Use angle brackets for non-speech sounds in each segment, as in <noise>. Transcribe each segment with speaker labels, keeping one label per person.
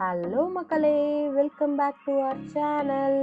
Speaker 1: Hello மக்களே welcome back to our channel.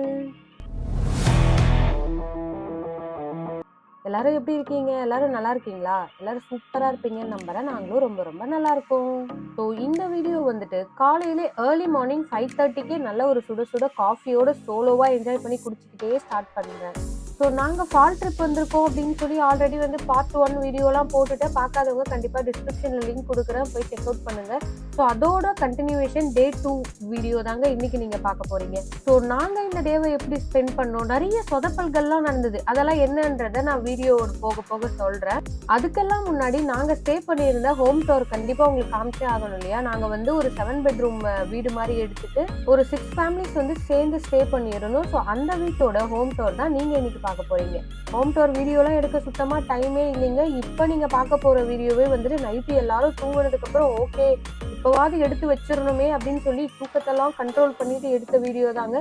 Speaker 1: எல்லாரும் எப்படி இருக்கீங்க? எல்லாரும் நல்லா இருக்கீங்களா? எல்லாரும் சூப்பரா இருப்பீங்கன்னு நம்புறேன். நாங்களும் ரொம்ப ரொம்ப நல்லா இருக்கோம். ஸோ இந்த வீடியோ வந்துட்டு காலையிலே ஏர்லி மார்னிங் ஃபைவ் தேர்ட்டிக்கே நல்ல ஒரு சுட சுட காஃபியோட சோலோவா என்ஜாய் பண்ணி குடிச்சுக்கிட்டே ஸ்டார்ட் பண்ணுறேன் ஸோ நாங்கள் ஃபால் ட்ரிப் வந்திருக்கோம் அப்படின்னு சொல்லி ஆல்ரெடி வந்து பார்ட் ஒன் வீடியோலாம் போட்டுட்டு பார்க்காதவங்க கண்டிப்பாக டிஸ்கிரிப்ஷனில் லிங்க் கொடுக்குறேன். போய் செக் அவுட் பண்ணுங்கள் ஸோ அதோட கண்டினியூவேஷன் டே டூ வீடியோ தாங்க இன்னைக்கு நீங்கள் பார்க்க போகிறீங்க ஸோ நாங்கள் இந்த டேவை எப்படி ஸ்பெண்ட் பண்ணோம்? நிறைய சொதப்பல்கள்லாம் நடந்தது. அதெல்லாம் என்னன்றதை நான் வீடியோ போக போக சொல்கிறேன் அதுக்கெல்லாம் முன்னாடி நாங்கள் ஸ்டே பண்ணியிருந்த ஹோம் டோர் கண்டிப்பாக உங்களுக்கு காமிச்சே ஆகணும் இல்லையா? நாங்கள் வந்து ஒரு செவன் பெட்ரூம் வீடு மாதிரி எடுத்துட்டு ஒரு சிக்ஸ் ஃபேமிலிஸ் வந்து சேர்ந்து ஸ்டே பண்ணியிருந்தோம். ஸோ அந்த வீட்டோட ஹோம் டோர் தான் நீங்கள் இன்னைக்கு பார்க்க போறீங்க. ஹோம் டோர் வீடியோலாம் எடுக்க சுத்தமாக டைமே இல்லைங்க. இப்போ நீங்கள் பார்க்க போகிற வீடியோவே வந்துட்டு நைட்டு எல்லாரும் தூங்குனதுக்கு அப்புறம் ஓகே இப்போவாது எடுத்து வச்சிடணுமே அப்படின்னு சொல்லி தூக்கத்தெல்லாம் கண்ட்ரோல் பண்ணிட்டு எடுத்த வீடியோ தாங்க.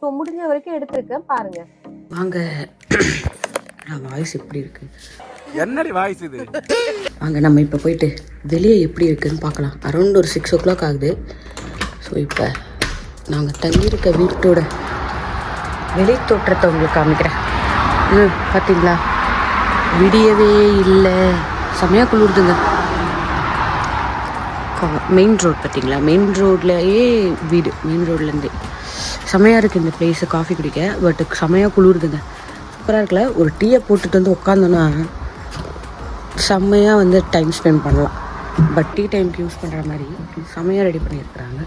Speaker 1: ஸோ முடிஞ்ச வரைக்கும் எடுத்திருக்கேன். பாருங்க.
Speaker 2: வாங்க. வாய்ஸ் எப்படி இருக்கு?
Speaker 3: என்னடி வாய்ஸ் இது?
Speaker 2: வாங்க நம்ம இப்போ போயிட்டு வெளியே எப்படி இருக்குன்னு பார்க்கலாம். அரௌண்ட் ஒரு சிக்ஸ் ஓ கிளாக் ஆகுது. ஸோ இப்போ நாங்கள் தங்கியிருக்க வீட்டோட வெளி தோற்றத்தை உங்களுக்கு காமிக்கிறேன். இது பார்த்தீங்களா விடியவே இல்லை. செம்மையாக குளிர்துங்க. மெயின் ரோட் பார்த்தீங்களா மெயின் ரோட்லேயே வீடு மெயின் ரோட்லேருந்து செமையாக இருக்குது இந்த பிளேஸு காஃபி குடிக்க பட் செமையாக குளிருதுங்க. சூப்பராக இருக்குல்ல? ஒரு டீயை போட்டுட்டு வந்து உட்காந்தோன்னா செம்மையாக வந்து டைம் ஸ்பெண்ட் பண்ணலாம். பட் டீ டைம்க்கு யூஸ் பண்ணுற மாதிரி செம்மையாக ரெடி பண்ணியிருக்கிறாங்க.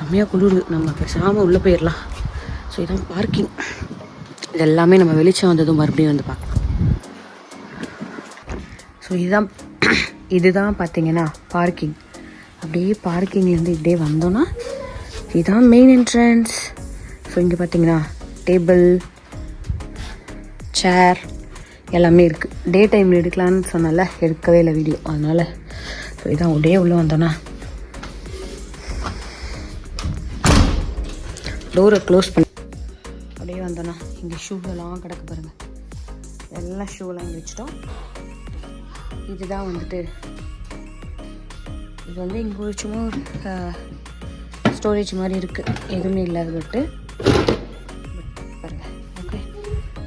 Speaker 2: செம்மையாக குளிருது. நம்ம பேசாமல் உள்ளே போயிடலாம் ஸோ இதான் பார்க்கிங் இது எல்லாமே நம்ம வெளிச்சம் வந்ததும் மறுபடியும் வந்து பார்க்கலாம். ஸோ இதுதான் <clears throat> இதுதான் பார்த்தீங்கன்னா பார்க்கிங் அப்படியே பார்க்கிங்லேருந்து இப்படியே வந்தோன்னா இதுதான் மெயின் என்ட்ரன்ஸ் ஸோ இங்கே பார்த்தீங்கன்னா டேபிள் சேர் எல்லாமே இருக்குது டே டைமில் எடுக்கலான்னு சொன்னால எடுக்கவே இல்லை வீடியோ அதனால் ஸோ இதான் அப்படியே உள்ளே வந்தோன்னா டோரை க்ளோஸ் பண்ணி வந்தோன்னா இங்கே ஷூவெல்லாம் கிடக்க பாருங்கள் எல்லாம் ஷூவெல்லாம் இங்கே வச்சுட்டோம். இதுதான் வந்துட்டு இது வந்து இங்கே ஒரு சும்மா ஸ்டோரேஜ் மாதிரி இருக்குது எதுவுமே இல்லாத பட்டு பாருங்கள் ஓகே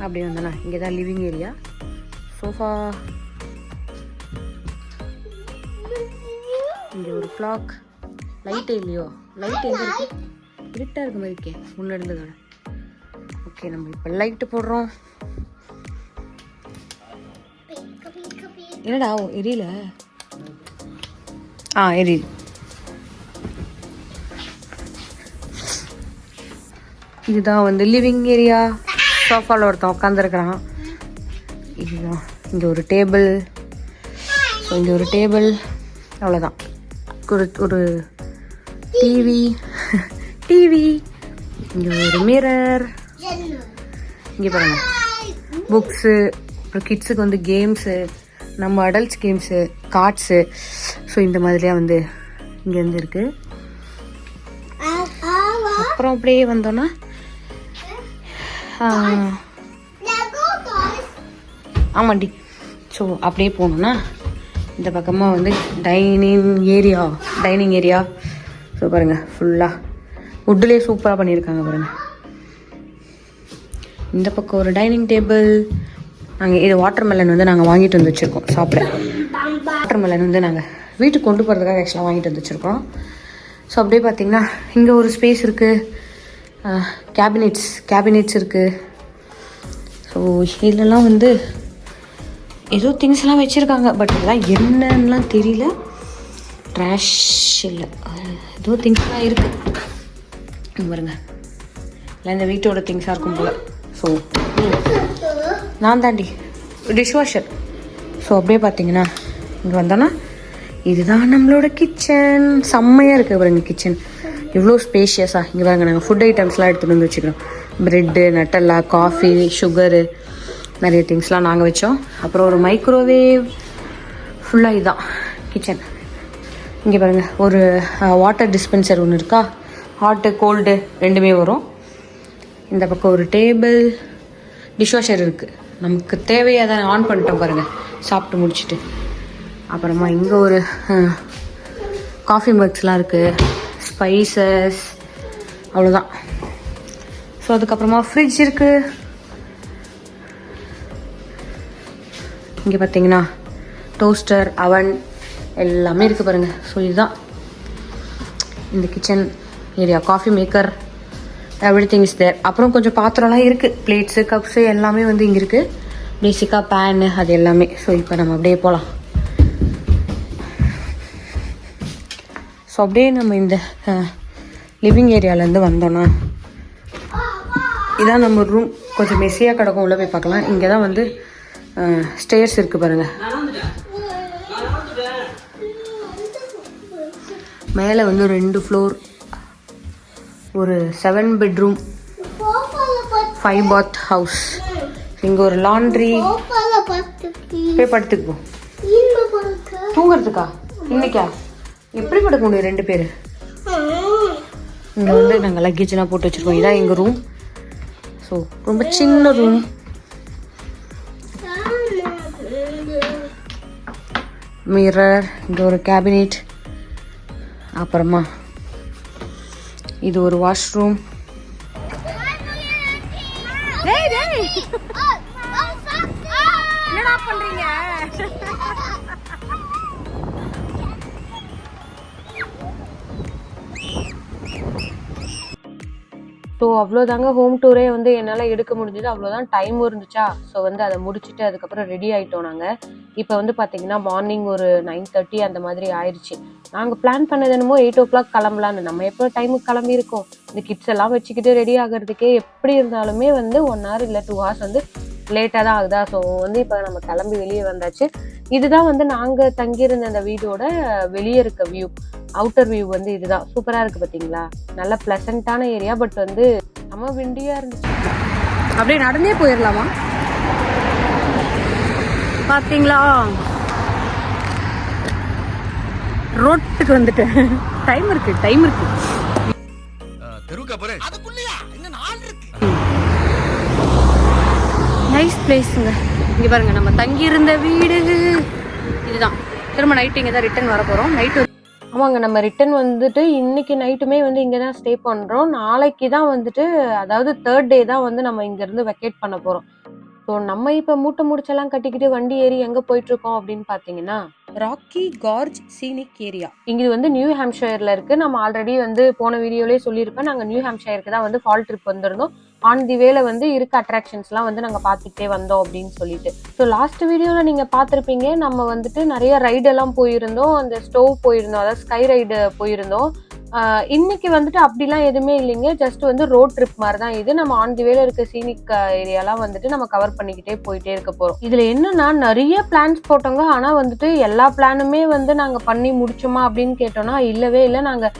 Speaker 2: அப்படி வந்தோண்ணா இங்கே தான் லிவிங் ஏரியா சோஃபா இங்கே ஒரு கிளாக் லைட்டே இல்லையோ? லைட் எங்கே இருக்கு? இருட்டாக இருக்க மாதிரி இருக்கே. முன்னாடி இருந்ததோட. ஓகே நம்ம இப்போ லைட்டு போடுறோம். என்னடா எரியல? ஆ எரியுது. இதுதான் வந்து லிவிங் ஏரியா சோஃபாவில் ஒருத்தன் உட்காந்துருக்குறான் இதுதான். இங்கே ஒரு டேபிள் ஸோ இங்கே ஒரு டேபிள் அவ்வளோதான் ஒரு ஒரு டிவி டிவி இங்கே ஒரு மிரர் இங்கே பாருங்க. புக்ஸு அப்புறம் கிட்ஸுக்கு வந்து கேம்ஸு நம்ம அடல்ட்ஸ் கேம்ஸு கார்ட்ஸு ஸோ இந்த மாதிரியாக வந்து இங்கேருந்து இருக்குது அப்புறம் அப்படியே வந்தோன்னா ஆமாண்டி. ஸோ அப்படியே போகணுன்னா இந்த பக்கமாக வந்து dining area dining area so பாருங்கள் ஃபுல்லாக வுட்லேயே சூப்பராக பண்ணியிருக்காங்க பாருங்கள் இந்த பக்கம் ஒரு டைனிங் டேபிள் நாங்கள் இது வாட்டர் மெலன் வந்து நாங்கள் வாங்கிட்டு வந்து வச்சுருக்கோம். சாப்பிட. வாட்டர் மெலன் வந்து நாங்கள் வீட்டுக்கு கொண்டு போகிறதுக்காக ஆக்சுவலாக வாங்கிட்டு வந்து வச்சுருக்கோம். ஸோ அப்படியே பார்த்தீங்கன்னா இங்கே ஒரு ஸ்பேஸ் இருக்குது கேபினெட்ஸ் கேபினெட்ஸ் இருக்குது ஸோ இதுலலாம் வந்து ஏதோ திங்ஸ்லாம் வச்சுருக்காங்க. பட் இதெல்லாம் என்னன்னுலாம் தெரியல. ட்ராஷ் இல்லை. ஏதோ திங்ஸ்லாம் இருக்குது பாருங்க. இல்லை இந்த வீட்டோட திங்ஸாக இருக்கும் போல். ஸோ நான் தாண்டி டிஷ் வாஷர் ஸோ அப்படியே பார்த்தீங்கன்னா இங்கே வந்தோன்னா இதுதான் நம்மளோட கிச்சன் செம்மையாக இருக்குது பாருங்க கிச்சன் இவ்வளோ ஸ்பேஷியஸாக இங்கே பாருங்க நாங்கள் ஃபுட் ஐட்டம்ஸ்லாம் எடுத்துகிட்டு வந்து வச்சுக்கிறோம். ப்ரெட்டு நட்டல்லா காஃபி சுகரு நிறைய திங்ஸ்லாம் நாங்கள் வச்சோம். அப்புறம் ஒரு மைக்ரோவேவ் ஃபுல்லாக இதுதான் கிச்சன் இங்கே பாருங்கள் ஒரு வாட்டர் டிஸ்பென்சர் ஒன்று இருக்கா? ஹாட்டு கோல்டு ரெண்டுமே வரும். இந்த பக்கம் ஒரு டேபிள் டிஷ்வாஷர் இருக்குது நமக்கு தேவையாதான் ஆன் பண்ணிட்டோம் பாருங்கள் சாப்பிட்டு முடிச்சுட்டு. அப்புறமா இங்கே ஒரு காஃபி மக்ஸ்லாம் இருக்குது
Speaker 4: ஸ்பைசஸ் அவ்வளோதான் ஸோ அதுக்கப்புறமா ஃப்ரிட்ஜ் இருக்குது இங்கே பார்த்தீங்கன்னா டோஸ்டர் அவன் எல்லாமே இருக்குது பாருங்கள் ஸோ இதுதான். இந்த kitchen area coffee maker everything is there அப்புறம் கொஞ்சம் பாத்திரம்லாம் இருக்குது பிளேட்ஸு கப்ஸு எல்லாமே வந்து இங்கே இருக்குது பேசிக்காக பேனு அது எல்லாமே. ஸோ இப்போ நம்ம அப்படியே போகலாம் ஸோ அப்படியே நம்ம இந்த லிவிங் ஏரியாலேருந்து வந்தோன்னா இதான் நம்ம ரூம் கொஞ்சம் மெஸ்ஸியாக கிடக்கும். உள்ளே போய் பார்க்கலாம். இங்கே தான் வந்து ஸ்டேர்ஸ் இருக்குது பாருங்கள் மேலே வந்து ரெண்டு ஃப்ளோர் ஒரு seven bedroom five bath house இங்கே ஒரு லாண்ட்ரி போய் படுத்துக்கு. தூங்குறதுக்கா? இன்னைக்கா? எப்படி படுக்க முடியும் ரெண்டு பேர்? இங்கே வந்து நாங்கள் லக்கேஜ்லாம் போட்டு வச்சுருக்கோம். இதான் எங்கள் ரூம் ஸோ ரொம்ப சின்ன ரூம் மிரர் இங்கே ஒரு கேபினெட் அப்புறமா இது ஒரு வாஷ்ரூம்
Speaker 2: என்னடா பண்றீங்க? ஸோ அவ்வளோதாங்க. ஹோம் டூரே வந்து என்னால் எடுக்க முடிஞ்சது. அவ்வளோதான் டைம் இருந்துச்சா? ஸோ வந்து அதை முடிச்சுட்டு அதுக்கப்புறம் ரெடி ஆகிட்டோம் நாங்கள் இப்போ வந்து பார்த்தீங்கன்னா மார்னிங் ஒரு நைன் தேர்ட்டி அந்த மாதிரி ஆயிடுச்சு நாங்கள் பிளான் பண்ணது என்னமோ எயிட் ஓ கிளாக் கிளம்பலான்னு நம்ம எப்போ டைமுக்கு கிளம்பியிருக்கோம் இந்த கிட்ஸ் எல்லாம் வச்சுக்கிட்டு ரெடி ஆகிறதுக்கே எப்படி இருந்தாலுமே வந்து ஒன் ஹவர் இல்லை டூ ஹவர்ஸ் வந்து லேட்டாக தான் ஆகுதா? ஸோ வந்து இப்போ நம்ம கிளம்பி வெளியே வந்தாச்சு. இதுதான் வந்து நாங்கள் தங்கியிருந்த அந்த வீடோட வெளியே இருக்க வியூ அவுட்டர் வியூ வந்து இதுதான். சூப்பராக இருக்குது பார்த்தீங்களா நல்ல ப்ளசண்ட்டான ஏரியா பட் வந்து நம்ம விண்டியாக இருந்துச்சு.
Speaker 4: அப்படியே நடந்தே போயிடலாமா பார்த்தீங்களா ரோட்டுக்கு வந்துட்டேன் டைம் இருக்கு டைம் இருக்கு. நைஸ் பிளேஸுங்க இங்கே பாருங்க நம்ம தங்கி இருந்த வீடு. இதுதான். திரும்ப நைட்டு இங்கே தான் ரிட்டர்ன் வர போகிறோம் நைட்டு
Speaker 2: ஆமாங்க நம்ம ரிட்டர்ன் வந்துட்டு இன்னைக்கு நைட்டுமே வந்து இங்கே தான் ஸ்டே பண்ணுறோம் நாளைக்கு தான் வந்துட்டு அதாவது தேர்ட் டே தான் வந்து நம்ம இங்கேருந்து வெக்கேட் பண்ண போகிறோம் ஸோ நம்ம இப்போ மூட்டை முடிச்செல்லாம் கட்டிக்கிட்டு வண்டி ஏறி எங்கே போயிட்டு இருக்கோம் அப்படின்னு பார்த்தீங்கன்னா
Speaker 4: ராக்கி கார்ஜ் சீனிக் ஏரியா
Speaker 2: இங்க வந்து நியூ ஹாம்ஷயர்ல இருக்கு. நம்ம ஆல்ரெடி வந்து போன வீடியோலயே சொல்லியிருப்பேன் நாங்க நியூ ஹாம்ஷயருக்கு தான் வந்து ஃபால் ட்ரிப் வந்திருந்தோம். ஆன் தி வேல வந்து இருக்க அட்ராக்ஷன்ஸ்லாம் வந்து நாங்க பார்த்துக்கிட்டே வந்தோம் அப்படின்னு சொல்லிட்டு. ஸோ லாஸ்ட் வீடியோல நீங்க பார்த்துருப்பீங்க நம்ம வந்துட்டு நிறைய ரைடு எல்லாம் போயிருந்தோம். அந்த ஸ்டோவ் போயிருந்தோம். அதாவது ஸ்கை ரைடு போயிருந்தோம். இன்னைக்கு வந்துட்டு அப்படிலாம் எதுவுமே இல்லைங்க. ஜஸ்ட் வந்து ரோட் ட்ரிப் மாதிரி தான் இது. நம்ம ஆன் தி வேல இருக்க சீனிக் ஏரியாலாம் வந்துட்டு நம்ம கவர் பண்ணிக்கிட்டே போயிட்டே இருக்க போறோம். இதுல என்னன்னா நிறைய பிளான்ஸ் போட்டோங்க. ஆனா வந்துட்டு எல்லா பிளானுமே வந்து நாங்க பண்ணி முடிச்சோமா அப்படின்னு கேட்டோம்னா இல்லவே இல்லை. நாங்க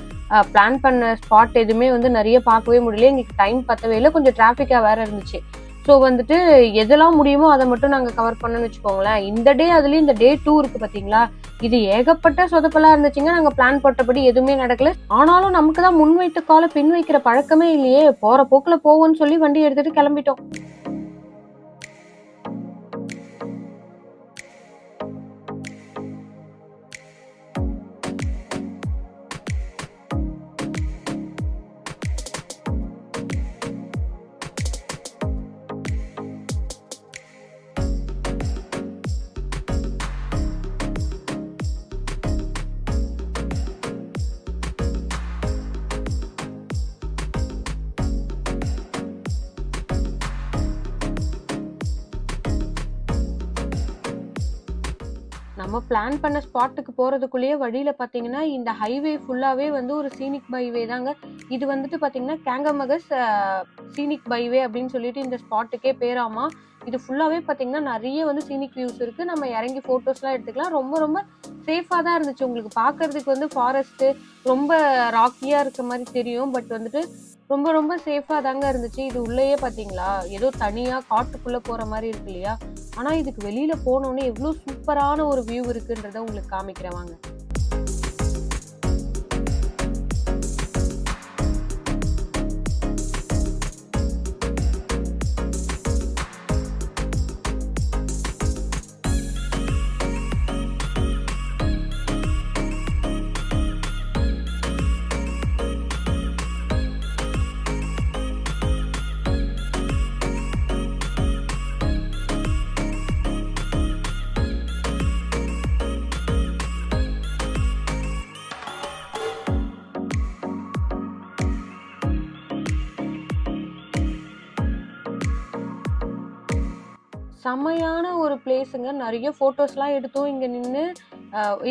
Speaker 2: பிளான் பண்ண ஸ்பாட் எதுவுமே வந்து நிறைய பார்க்கவே முடியல. எங்களுக்கு டைம் பத்தவே இல்லை. கொஞ்சம் டிராஃபிக்காக வேற இருந்துச்சு. ஸோ வந்துட்டு எதெல்லாம் முடியுமோ அதை மட்டும் நாங்கள் கவர் பண்ணணும்னு வச்சுக்கோங்களேன். இந்த டே அதுலேயும் இந்த டே டூ இருக்கு பார்த்தீங்களா இது ஏகப்பட்ட சொதப்பெல்லாம் இருந்துச்சுங்க. நாங்கள் பிளான் போட்டபடி எதுவுமே நடக்கல. ஆனாலும் நமக்கு தான் முன் வைத்த கால பின் வைக்கிற பழக்கமே இல்லையே. போற போக்குல போவோம்னு சொல்லி வண்டி எடுத்துட்டு கிளம்பிட்டோம். நம்ம பிளான் பண்ண ஸ்பாட்டுக்கு போறதுக்குள்ளேயே வழியில பாத்தீங்கன்னா இந்த ஹைவே ஃபுல்லாவே வந்து ஒரு சீனிக் பைவே தாங்க. இது வந்துட்டு பாத்தீங்கன்னா கேங்கமகஸ் சீனிக் பைவே அப்படின்னு சொல்லிட்டு இந்த ஸ்பாட்டுக்கே பேராமா. இது ஃபுல்லாவே பாத்தீங்கன்னா நிறைய வந்து சீனிக் வியூஸ் இருக்கு. நம்ம இறங்கி ஃபோட்டோஸ்லாம் எடுத்துக்கலாம். ரொம்ப ரொம்ப சேஃபா தான் இருந்துச்சு. உங்களுக்கு பார்க்கறதுக்கு வந்து ஃபாரஸ்ட் ரொம்ப ராக்கியா இருக்க மாதிரி தெரியும். பட் வந்துட்டு ரொம்ப ரொம்ப சேஃபா தாங்க இருந்துச்சு. இது உள்ளேயே பாத்தீங்களா? ஏதோ தனியா காட்டுக்குள்ள போற மாதிரி இருக்கு இல்லையா? ஆனா இதுக்கு வெளியில போனோன்னே எவ்வளவு சூப்பரான ஒரு வியூ இருக்குன்றத உங்களுக்கு காமிக்கிறேன். செம்மையான செமையான ஒரு பிளேஸுங்க நிறைய ஃபோட்டோஸ்லாம் எடுத்தோம் இங்கே நின்று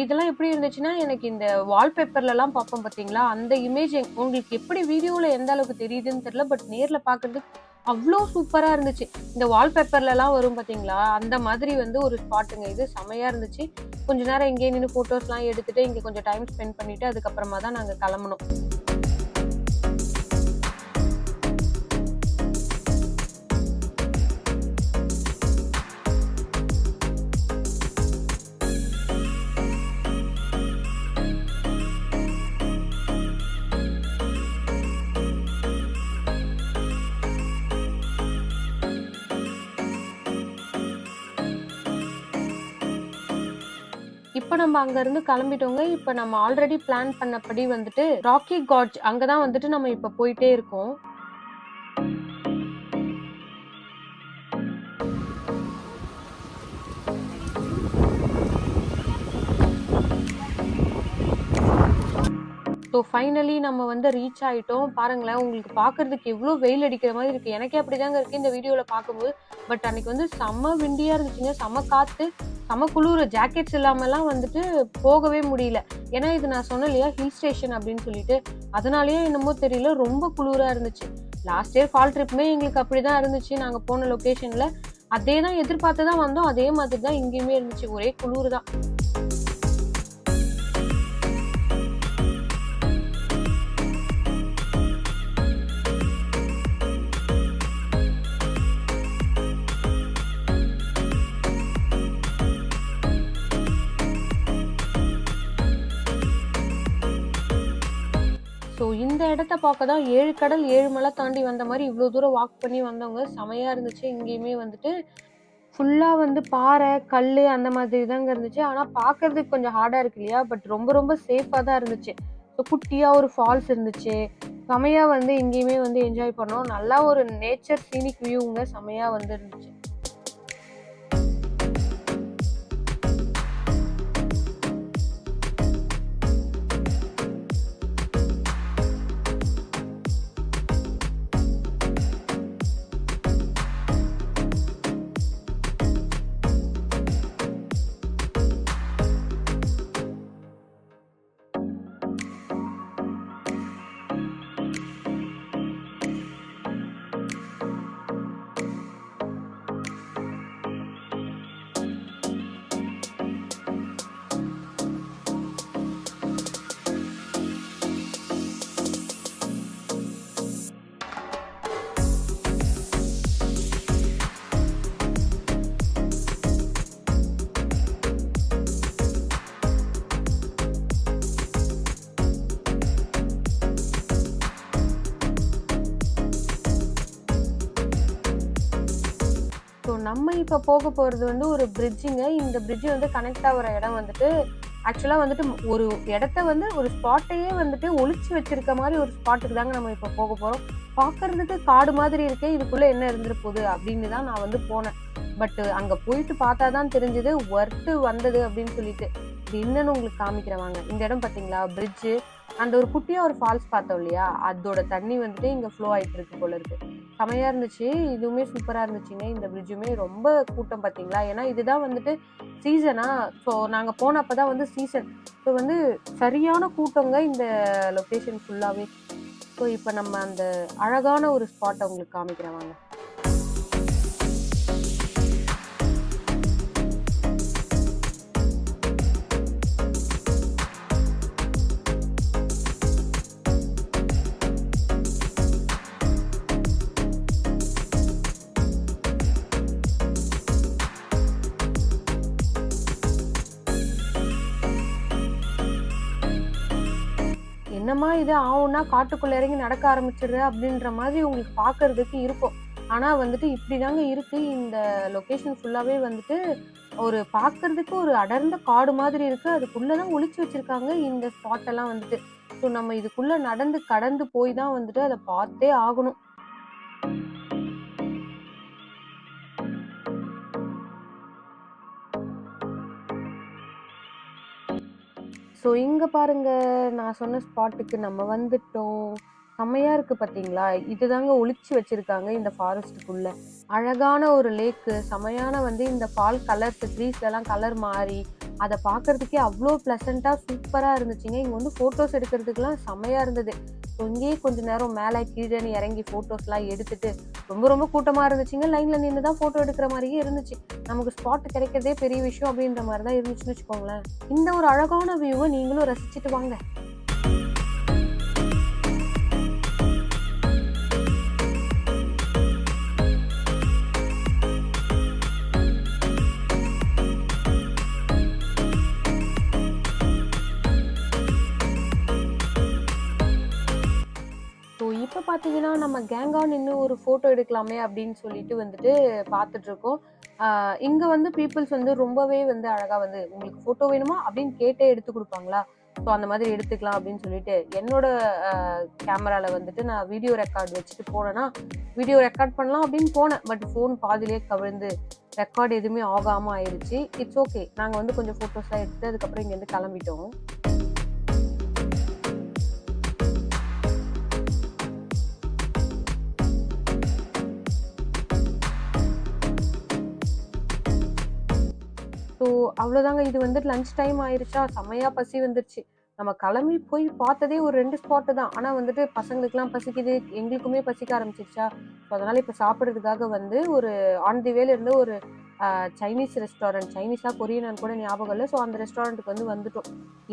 Speaker 2: இதெல்லாம் எப்படி இருந்துச்சுன்னா எனக்கு இந்த வால்பேப்பர்லலாம் பார்ப்போம் பார்த்தீங்களா அந்த இமேஜ் உங்களுக்கு எப்படி வீடியோவில் எந்த அளவுக்கு தெரியுதுன்னு தெரியல பட் நேரில் பார்க்குறது அவ்வளோ சூப்பராக இருந்துச்சு. இந்த வால்பேப்பர்லலாம் வரும் பார்த்தீங்களா அந்த மாதிரி வந்து ஒரு ஸ்பாட்டுங்க இது செமையாக இருந்துச்சு. கொஞ்ச நேரம் இங்கேயே நின்று ஃபோட்டோஸ்லாம் எடுத்துகிட்டு இங்கே கொஞ்சம் டைம் ஸ்பெண்ட் பண்ணிவிட்டு அதுக்கப்புறமா தான் நாங்கள் கிளம்பணும் நம்ம அங்கேருந்து கிளம்பிட்டோங்க. இப்போ நம்ம ஆல்ரெடி பிளான் பண்ணபடி வந்துட்டு ராக்கி காட்ஜ் அங்கே தான் வந்துட்டு நம்ம இப்போ போயிட்டே இருக்கோம். ஸோ ஃபைனலி நம்ம வந்து ரீச் ஆயிட்டோம். பாருங்களேன் உங்களுக்கு பார்க்கறதுக்கு எவ்வளோ வெயில் அடிக்கிற மாதிரி இருக்கு. எனக்கே அப்படிதாங்க இருக்கு இந்த வீடியோவில் பார்க்கும்போது. பட் அன்னைக்கு வந்து செம்ம விண்டியா இருந்துச்சுங்க. செம்ம காத்து செம குளிர. ஜாக்கெட்ஸ் இல்லாமலாம் வந்துட்டு போகவே முடியல. ஏன்னா இது நான் சொன்னேன் இல்லையா ஹில் ஸ்டேஷன் அப்படின்னு சொல்லிட்டு. அதனாலயே என்னமோ தெரியல ரொம்ப குளிரா இருந்துச்சு. லாஸ்ட் இயர் ஃபால் ட்ரிப்புமே எங்களுக்கு அப்படிதான் இருந்துச்சு. நாங்க போன லொகேஷன்ல அதே தான் எதிர்பார்த்து தான் வந்தோம். அதே மாதிரி தான் இங்கேயுமே இருந்துச்சு. ஒரே குளிர் தான். இந்த இடத்த பார்க்க தான் ஏழு கடல் ஏழு மலை தாண்டி வந்த மாதிரி இவ்வளோ தூரம் வாக் பண்ணி வந்தவங்க செமையாக இருந்துச்சு. இங்கேயுமே வந்துட்டு ஃபுல்லாக வந்து பாறை கல் அந்த மாதிரி தாங்க இருந்துச்சு. ஆனால் பார்க்கறதுக்கு கொஞ்சம் ஹார்டாக இருக்கு இல்லையா? பட் ரொம்ப ரொம்ப சேஃபாக தான் இருந்துச்சு. ஸோ குட்டியாக ஒரு ஃபால்ஸ் இருந்துச்சு. செமையாக வந்து இங்கேயுமே வந்து என்ஜாய் பண்ணோம். நல்லா ஒரு நேச்சர் சீனிக் வியூங்க செமையாக வந்து இருந்துச்சு. நம்ம இப்போ போக போகிறது வந்து ஒரு பிரிட்ஜுங்க இந்த பிரிட்ஜ் வந்து கனெக்ட் ஆகிற இடம் வந்துட்டு ஆக்சுவலாக வந்துட்டு ஒரு இடத்த வந்து ஒரு ஸ்பாட்டையே வந்துட்டு ஒழிச்சு வச்சிருக்க மாதிரி ஒரு ஸ்பாட்டுக்கு தாங்க நம்ம இப்போ போக போகிறோம் பார்க்கறதுக்கு காடு மாதிரி இருக்கே இதுக்குள்ளே என்ன இருந்துட்டு போகுது அப்படின்னு தான் நான் வந்து போனேன். பட் அங்கே போயிட்டு பார்த்தா தான் தெரிஞ்சது ஒர்த்து வந்தது அப்படின்னு சொல்லிட்டு. இது என்னன்னு உங்களுக்கு காமிக்கிறவாங்க இந்த இடம் பார்த்தீங்களா பிரிட்ஜு அந்த ஒரு குட்டியாக ஒரு ஃபால்ஸ் பார்த்தோம் இல்லையா? அதோட தண்ணி வந்துட்டு இங்கே ஃப்ளோ ஆயிட்டு இருக்கு போல இருக்கு. செமையா இருந்துச்சு. இதுவுமே சூப்பரா இருந்துச்சுங்க. இந்த பிரிட்ஜுமே ரொம்ப கூட்டம் பார்த்தீங்களா? ஏன்னா இதுதான் வந்துட்டு சீசனா ஸோ நாங்க போனப்போ தான் வந்து சீசன் ஸோ வந்து சரியான கூட்டங்க இந்த லொக்கேஷன் ஃபுல்லாவே ஸோ இப்போ நம்ம அந்த அழகான ஒரு ஸ்பாட்டை உங்களுக்கு காமிக்கிறேன் என்னமா இது ஆகும்னா காட்டுக்குள்ள இறங்கி நடக்க ஆரம்பிச்சிடுற அப்படின்ற மாதிரி உங்களுக்கு பார்க்கறதுக்கு இருக்கும். ஆனா வந்துட்டு இப்படிதாங்க இருக்கு. இந்த லொகேஷன் ஃபுல்லாவே வந்துட்டு ஒரு பார்க்கறதுக்கு ஒரு அடர்ந்த காடு மாதிரி இருக்கு. அதுக்குள்ளதான் ஒழிச்சு வச்சிருக்காங்க இந்த ஸ்பாட் எல்லாம் வந்துட்டு. ஸோ நம்ம இதுக்குள்ள நடந்து கடந்து போய் தான் வந்துட்டு அதை பார்த்தே ஆகணும். ஸோ இங்கே பாருங்க நான் சொன்ன ஸ்பாட்டுக்கு நம்ம வந்துட்டோம். செம்மையா இருக்கு பார்த்தீங்களா இதுதாங்க ஒளிச்சு வச்சிருக்காங்க இந்த ஃபாரஸ்ட்டுக்குள்ள அழகான ஒரு லேக்கு செமையான வந்து இந்த ஃபால் கலர்ஸ் ட்ரீஸ்ல எல்லாம் கலர் மாறி அதை பார்க்கறதுக்கே அவ்வளோ ப்ளசண்ட்டாக சூப்பராக இருந்துச்சுங்க. இங்கே வந்து ஃபோட்டோஸ் எடுக்கிறதுக்குலாம் செமையாக இருந்தது. ஸோ இங்கேயே கொஞ்ச நேரம் மேலே கீழேன்னு இறங்கி ஃபோட்டோஸ்லாம் எடுத்துட்டு ரொம்ப ரொம்ப கூட்டமாக இருந்துச்சுங்க. லைனில் நின்று தான் ஃபோட்டோ எடுக்கிற மாதிரியே இருந்துச்சு. நமக்கு ஸ்பாட் கிடைக்கிறதே பெரிய விஷயம் அப்படின்ற மாதிரி தான் இருந்துச்சுன்னு வச்சுக்கோங்களேன். இந்த ஒரு அழகான வியூவை நீங்களும் ரசிச்சுட்டு வாங்க. பார்த்தீங்கன்னா நம்ம கேங்காக நின்று ஒரு ஃபோட்டோ எடுக்கலாமே அப்படின்னு சொல்லிட்டு வந்துட்டு பார்த்துட்டு இருக்கோம் இங்கே வந்து பீப்புள்ஸ் வந்து ரொம்பவே வந்து அழகாக வந்து உங்களுக்கு ஃபோட்டோ வேணுமா? அப்படின்னு கேட்டே எடுத்து கொடுப்பாங்களா? ஸோ அந்த மாதிரி எடுத்துக்கலாம் அப்படின்னு சொல்லிட்டு என்னோட கேமராவில் வந்துட்டு நான் வீடியோ ரெக்கார்ட் வச்சுட்டு போனேன்னா வீடியோ ரெக்கார்ட் பண்ணலாம் அப்படின்னு போனேன். பட் ஃபோன் பாதிலே கவிழ்ந்து ரெக்கார்டு எதுவுமே ஆகாமல் ஆயிடுச்சு இட்ஸ் ஓகே நாங்கள் வந்து கொஞ்சம் ஃபோட்டோஸ்லாம் எடுத்து அதுக்கப்புறம் இங்கேருந்து கிளம்பிட்டோம். ஸோ அவ்வளோதாங்க இது வந்துட்டு லஞ்ச் டைம் ஆயிருச்சா? செமையா பசி வந்துருச்சு. நம்ம கிளம்பி போய் பார்த்ததே ஒரு ரெண்டு ஸ்பாட்டு தான். ஆனால் வந்துட்டு பசங்களுக்குலாம் பசிக்குது. எங்களுக்குமே பசிக்க ஆரம்பிச்சிருச்சா? ஸோ அதனால் இப்போ சாப்பிட்றதுக்காக வந்து ஒரு ஆன் தி வேல இருந்து ஒரு சைனீஸ் ரெஸ்டாரண்ட் சைனீஸாக கொரியனான்னு கூட ஞாபகம் இல்லை. ஸோ அந்த ரெஸ்டாரண்ட்டுக்கு வந்து வந்துட்டோம்.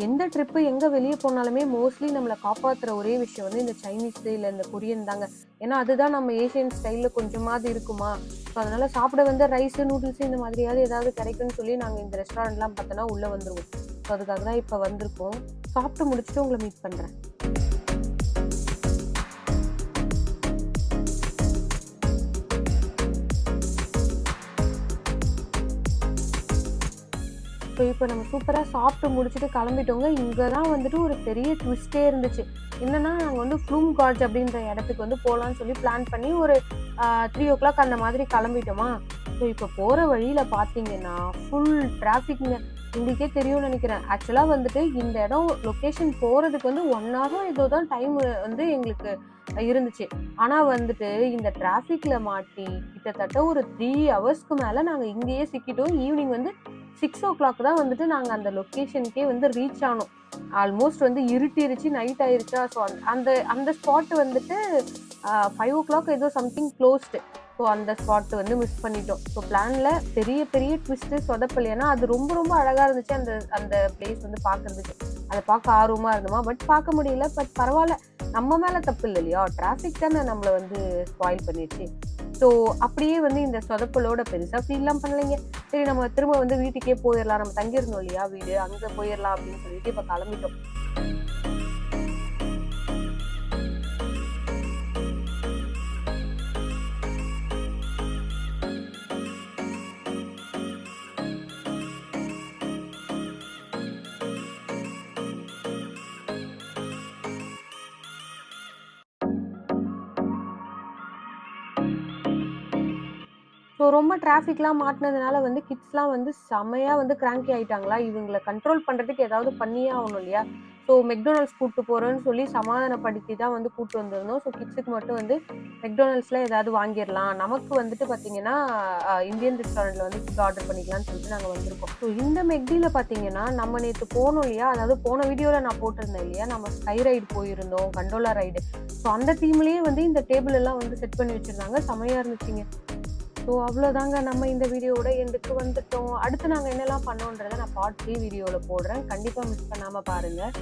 Speaker 2: எந்த ட்ரிப்பு எங்கே வெளியே போனாலுமே மோஸ்ட்லி நம்மளை காப்பாற்றுற ஒரே விஷயம் வந்து இந்த சைனீஸ் இல்லை இந்த கொரியன் தாங்க. ஏன்னா அதுதான் நம்ம ஏஷியன் ஸ்டைலில் கொஞ்சமாவது இருக்குமா? ஸோ அதனால சாப்பிட வந்து ரைஸு நூடுல்ஸு இந்த மாதிரியாவது ஏதாவது கிடைக்கும்னு சொல்லி நாங்கள் இந்த ரெஸ்டாரண்ட்லாம் பார்த்தோன்னா உள்ளே வந்துருவோம். ஸோ அதுக்காக தான் இப்போ வந்திருக்கோம். சாப்பிட்டு முடிச்சுட்டு உங்களை மீட் பண்ணுறேன் ஸோ இப்போ நம்ம சூப்பராக சாப்பிட்டு முடிச்சுட்டு கிளம்பிட்டோங்க. இங்கே தான் வந்துட்டு ஒரு பெரிய ட்விஸ்டே இருந்துச்சு. என்னன்னா நாங்கள் வந்து ஃப்ளூம் கார்ஜ் அப்படின்ற இடத்துக்கு வந்து போகலான்னு சொல்லி பிளான் பண்ணி ஒரு த்ரீ ஓ கிளாக் அந்த மாதிரி கிளம்பிட்டோமா. ஸோ இப்போ போகிற வழியில் பார்த்தீங்கன்னா ஃபுல் டிராஃபிக்ங்க உங்களுக்கே தெரியும்னு நினைக்கிறேன். ஆக்சுவலாக வந்துட்டு இந்த இடம் லொக்கேஷன் போகிறதுக்கு வந்து ஒன் ஹவரும் ஏதோ தான் டைம் வந்து எங்களுக்கு இருந்துச்சு. ஆனால் வந்துட்டு இந்த டிராஃபிக்கில் மாட்டி கிட்டத்தட்ட ஒரு த்ரீ ஹவர்ஸ்க்கு மேலே நாங்கள் இங்கேயே சிக்கிட்டோம். ஈவினிங் வந்து சிக்ஸ் ஓ கிளாக் தான் வந்துட்டு நாங்கள் அந்த லொக்கேஷனுக்கே வந்து ரீச் ஆனோம். ஆல்மோஸ்ட் வந்து இருட்டிருச்சு நைட் ஆயிருச்சா? ஸோ அந்த அந்த ஸ்பாட் வந்துட்டு ஃபைவ் ஓ கிளாக் ஏதோ சம்திங் க்ளோஸ்டு ஸோ அந்த ஸ்பாட் வந்து மிஸ் பண்ணிட்டோம். ஸோ பிளானில் பெரிய பெரிய ட்விஸ்ட்டு சொதப்பல் ஏன்னா அது ரொம்ப ரொம்ப அழகாக இருந்துச்சு அந்த அந்த பிளேஸ் வந்து பார்க்கறதுக்கு. அதை பார்க்க ஆர்வமாக இருந்தோமா? பட் பார்க்க முடியல. பட் பரவாயில்ல. நம்ம மேலே தப்பு இல்லை இல்லையா? டிராஃபிக் தானே நம்மளை வந்து ஸ்பாயில் பண்ணிடுச்சு. ஸோ அப்படியே வந்து இந்த சொதப்பலோட பெருசாக ஃபீல்லாம் பண்ணலைங்க. சரி நம்ம திரும்ப வந்து வீட்டுக்கே போயிடலாம். நம்ம தங்கியிருந்தோம் இல்லையா வீடு? அங்கே போயிடலாம் அப்படின்னு சொல்லிட்டு இப்போ கிளம்பிட்டோம். ஸோ ரொம்ப டிராஃபிக்லாம் மாட்டினதுனால வந்து கிட்ஸ்லாம் வந்து செமையாக வந்து கிராங்கி ஆயிட்டாங்களா? இவங்களை கண்ட்ரோல் பண்ணுறதுக்கு ஏதாவது பண்ணியே ஆகணும் இல்லையா? ஸோ மெக்டொனல்ட்ஸ் கூப்பிட்டு போகிறோன்னு சொல்லி சமாதானப்படுத்தி தான் வந்து கூப்பிட்டு வந்திருந்தோம். ஸோ கிட்ஸுக்கு மட்டும் வந்து மெக்டொனல்ட்ஸில் ஏதாவது வாங்கிடலாம். நமக்கு வந்துட்டு பார்த்தீங்கன்னா இந்தியன் ரெஸ்டாரண்ட்டில் வந்து ஃபுட் ஆர்டர் பண்ணிக்கலாம்னு சொல்லிட்டு நாங்கள் வந்திருக்கோம். ஸோ இந்த மெக்டியில் பார்த்தீங்கன்னா நம்ம நேற்று போனோம் இல்லையா? அதாவது போன வீடியோவில் நான் போட்டிருந்தேன் இல்லையா? நம்ம ஸ்கை ரைடு போயிருந்தோம் கண்டோலா ரைடு ஸோ அந்த டீம்லேயே வந்து இந்த டேபிள் எல்லாம் வந்து செட் பண்ணி வச்சுருந்தாங்க. செமையாக இருந்துச்சுங்க. ஸோ அவ்வளோதாங்க நம்ம இந்த வீடியோவோட எண்டுக்கு வந்துட்டோம். அடுத்து நாங்கள் என்னெல்லாம் பண்ணோன்றதை நான் பார்ட் த்ரீ வீடியோவில் போடுறேன். கண்டிப்பாக மிஸ் பண்ணாமல் பாருங்கள்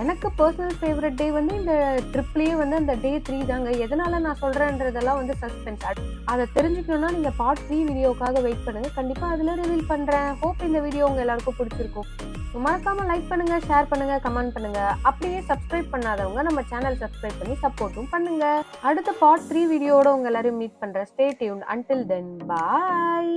Speaker 2: எனக்கு பர்சனல் ஃபேவரட் டே வந்து இந்த ட்ரிப்லேயே வந்து அந்த டே த்ரீ தாங்க. எதனால் நான் சொல்கிறேன்றதெல்லாம் வந்து சஸ்பென்ஸ் அதை தெரிஞ்சுக்கணும்னா நீங்கள் பார்ட் த்ரீ வீடியோக்காக வெயிட் பண்ணுங்கள் கண்டிப்பாக அதில் ரிவீல் பண்ணுறேன் ஹோப் இந்த வீடியோ உங்கள் எல்லாருக்கும் பிடிச்சிருக்கும். மறக்காம லைக் பண்ணுங்க ஷேர் பண்ணுங்க கமெண்ட் பண்ணுங்க. அப்படியே சப்ஸ்கிரைப் பண்ணாதவங்க நம்ம சேனல் சப்ஸ்கிரைப் பண்ணி சப்போர்ட்டும் பண்ணுங்க. அடுத்த பார்ட் த்ரீ வீடியோட உங்க எல்லாரையும் மீட் பண்றேன். Stay tuned until then bye